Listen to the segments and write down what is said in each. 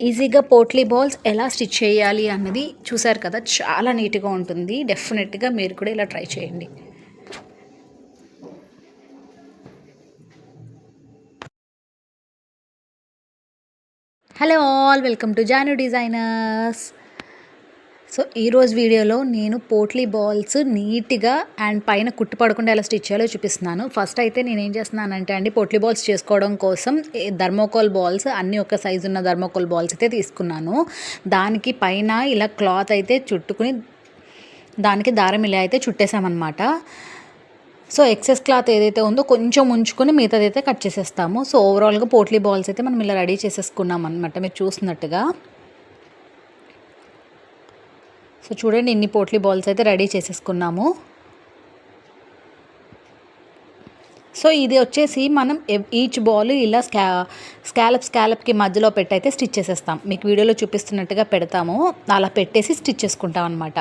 ఈజీగా పోట్లీ బాల్స్ ఎలా స్టిచ్ చేయాలి అన్నది చూసారు కదా చాలా నీట్గా ఉంటుంది. డెఫినెట్గా మీరు కూడా ఇలా ట్రై చేయండి. Hello all welcome to Janu designers so ఈరోజు వీడియోలో నేను పోట్లీ బాల్స్ నీట్గా అండ్ పైన కుట్టు పడకుండా ఎలా స్టిచ్ చేయాలో చూపిస్తున్నాను. ఫస్ట్ అయితే నేను ఏం చేస్తున్నానంటే అండి పోట్లీ బాల్స్ చేసుకోవడం కోసం ధర్మోకోల్ బాల్స్ అన్ని ఒక సైజు ఉన్న ధర్మోకోల్ బాల్స్ అయితే తీసుకున్నాను. దానికి పైన ఇలా క్లాత్ అయితే చుట్టుకుని దానికి దారం ఇలా అయితే చుట్టేసామన్నమాట. సో ఎక్సెస్ క్లాత్ ఏదైతే ఉందో కొంచెం ఉంచుకొని మిగతాదైతే కట్ చేసేస్తాము. సో ఓవరాల్గా పోట్లీ బాల్స్ అయితే మనం ఇలా రెడీ చేసేసుకున్నాం అనమాట మీరు చూసినట్టుగా సో చూడండి ఇన్ని పోట్లీ బాల్స్ అయితే రెడీ చేసేసుకున్నాము. సో ఇది వచ్చేసి మనం ఈచ్ బాల్ ఇలా స్కా స్కాలప్ స్కాలప్కి మధ్యలో పెట్టయితే స్టిచ్ చేసేస్తాం. మీకు వీడియోలో చూపిస్తున్నట్టుగా పెడతాము. అలా పెట్టేసి స్టిచ్ చేసుకుంటాం అనమాట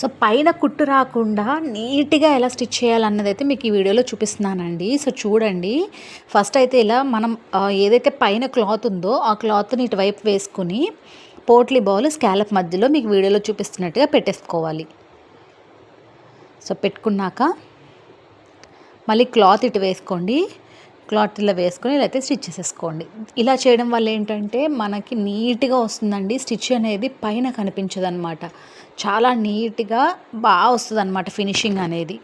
సో పైన కుట్టు రాకుండా నీట్గా ఎలా స్టిచ్ చేయాలన్నది అయితే మీకు ఈ వీడియోలో చూపిస్తున్నానండి. సో చూడండి. ఫస్ట్ అయితే ఇలా మనం ఏదైతే పైన క్లాత్ ఉందో ఆ క్లాత్ని ఇటువైపు వేసుకుని పోట్లీ బాల్ స్కాలప్ మధ్యలో మీకు వీడియోలో చూపిస్తున్నట్టుగా పెట్టేసుకోవాలి. సో పెట్టుకున్నాక మళ్ళీ క్లాత్ ఇటు వేసుకోండి. క్లాత్ ఇలా వేసుకొని ఇలా అయితే స్టిచ్ చేసేసుకోండి. ఇలా చేయడం వల్ల ఏంటంటే మనకి నీట్గా వస్తుందండి. స్టిచ్ అనేది పైన కనిపించదు అనమాట చాలా నీట్గా బాగా వస్తుంది అనమాట ఫినిషింగ్ అనేది.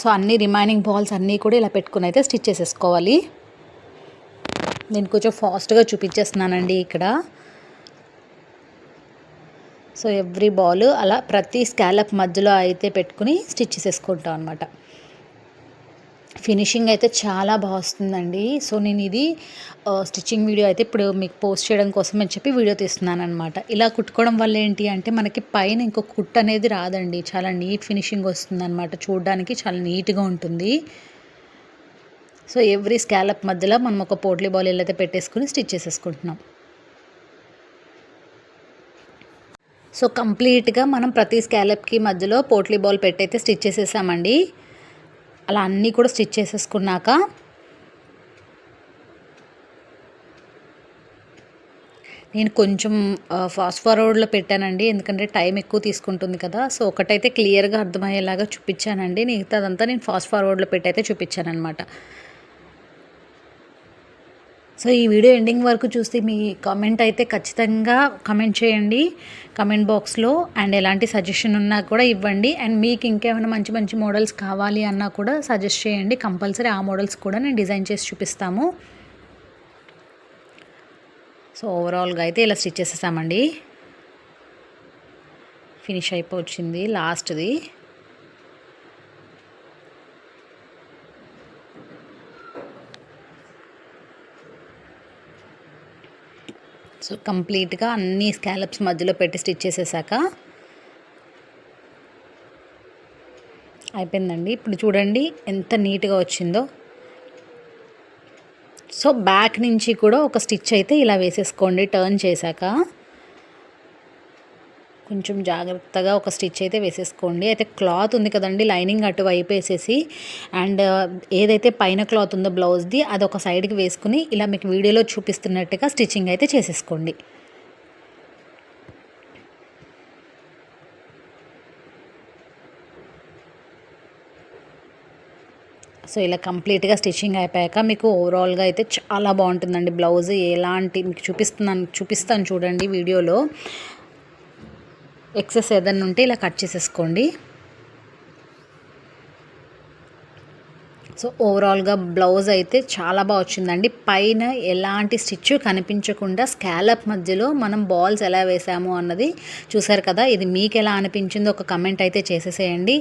సో అన్ని రిమైనింగ్ బాల్స్ అన్నీ కూడా ఇలా పెట్టుకుని అయితే స్టిచ్ చేసేసుకోవాలి. నేను కొంచెం ఫాస్ట్గా చూపించేస్తున్నానండి ఇక్కడ. సో ఎవ్రీ బాల్ అలా ప్రతి స్కాలప్ మధ్యలో అయితే పెట్టుకుని స్టిచ్ చేసుకుంటాం అనమాట ఫినిషింగ్ అయితే చాలా బాగా వస్తుందండి. సో నేను ఇది స్టిచ్చింగ్ వీడియో అయితే ఇప్పుడు మీకు పోస్ట్ చేయడం కోసం అని చెప్పి వీడియో తీస్తున్నాను అనమాట ఇలా కుట్టుకోవడం వల్ల ఏంటి అంటే మనకి పైన ఇంకో కుట్ అనేది రాదండి. చాలా నీట్ ఫినిషింగ్ వస్తుంది అనమాట చూడడానికి చాలా నీట్గా ఉంటుంది. సో ఎవ్రీ స్కాలప్ మధ్యలో మనం ఒక పోట్లీ బాల్ అయితే పెట్టేసుకుని స్టిచ్ చేసేసుకుంటున్నాం. సో కంప్లీట్గా మనం ప్రతి స్కాలప్కి మధ్యలో పోట్లీ బాల్ పెట్టయితే స్టిచ్ చేసేసామండి. అలా అన్నీ కూడా స్టిచ్ చేసేసుకున్నాక నేను కొంచెం ఫాస్ట్ ఫార్వర్డ్లో పెట్టానండి. ఎందుకంటే టైం ఎక్కువ తీసుకుంటుంది కదా. సో ఒకటైతే క్లియర్గా అర్థమయ్యేలాగా చూపించానండి. మిగతాదంతా నేను ఫాస్ట్ ఫార్వర్డ్లో పెట్టయితే చూపించాను అనమాట సో ఈ వీడియో ఎండింగ్ వరకు చూస్తే మీ కామెంట్ అయితే ఖచ్చితంగా కమెంట్ చేయండి కమెంట్ బాక్స్లో అండ్ ఎలాంటి సజెషన్ ఉన్నా కూడా ఇవ్వండి. అండ్ మీకు ఇంకేమైనా మంచి మంచి మోడల్స్ కావాలి అన్నా కూడా సజెస్ట్ చేయండి. కంపల్సరీ ఆ మోడల్స్ కూడా నేను డిజైన్ చేసి చూపిస్తాము. సో ఓవరాల్గా అయితే ఇలా స్టిచ్ చేసేసామండి. ఫినిష్ అయిపోయింది లాస్ట్ది సో కంప్లీట్గా అన్ని స్కాలప్స్ మధ్యలో పెట్టి స్టిచ్ చేసేసాక అయిపోయిందండి. ఇప్పుడు చూడండి ఎంత నీట్గా వచ్చిందో. సో బ్యాక్ నుంచి కూడా ఒక స్టిచ్ అయితే ఇలా వేసేసుకోండి. టర్న్ చేశాక కొంచెం జాగ్రత్తగా ఒక స్టిచ్ అయితే వేసేసుకోండి. అయితే క్లాత్ ఉంది కదండి లైనింగ్ అటు వైపు వేసేసి అండ్ uh, ఏదైతే పైన క్లాత్ ఉందో బ్లౌజ్ది అది ఒక సైడ్కి వేసుకుని ఇలా మీకు వీడియోలో చూపిస్తున్నట్టుగా స్టిచ్చింగ్ అయితే చేసేసుకోండి. సో ఇలా కంప్లీట్గా స్టిచ్చింగ్ అయిపోయాక మీకు ఓవరాల్గా అయితే చాలా బాగుంటుందండి బ్లౌజ్. ఎలాంటి మీకు చూపిస్తున్నాను చూపిస్తాను చూడండి వీడియోలో. ఎక్సెస్ ఏదన్నా ఉంటే ఇలా కట్ చేసేసుకోండి. సో ఓవరాల్గా బ్లౌజ్ అయితే చాలా బాగా వచ్చిందండి. పైన ఎలాంటి స్టిచ్ కనిపించకుండా స్కాలప్ మధ్యలో మనం బాల్స్ ఎలా వేసాము అన్నది చూసారు కదా. ఇది మీకు ఎలా అనిపించిందో ఒక కమెంట్ అయితే చేసేసేయండి.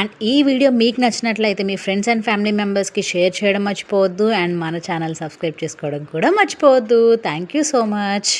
అండ్ ఈ వీడియో మీకు నచ్చినట్లయితే మీ ఫ్రెండ్స్ అండ్ ఫ్యామిలీ మెంబర్స్కి షేర్ చేయడం మర్చిపోవద్దు. అండ్ మన ఛానల్ సబ్స్క్రైబ్ చేసుకోవడం కూడా మర్చిపోవద్దు. Thank you so much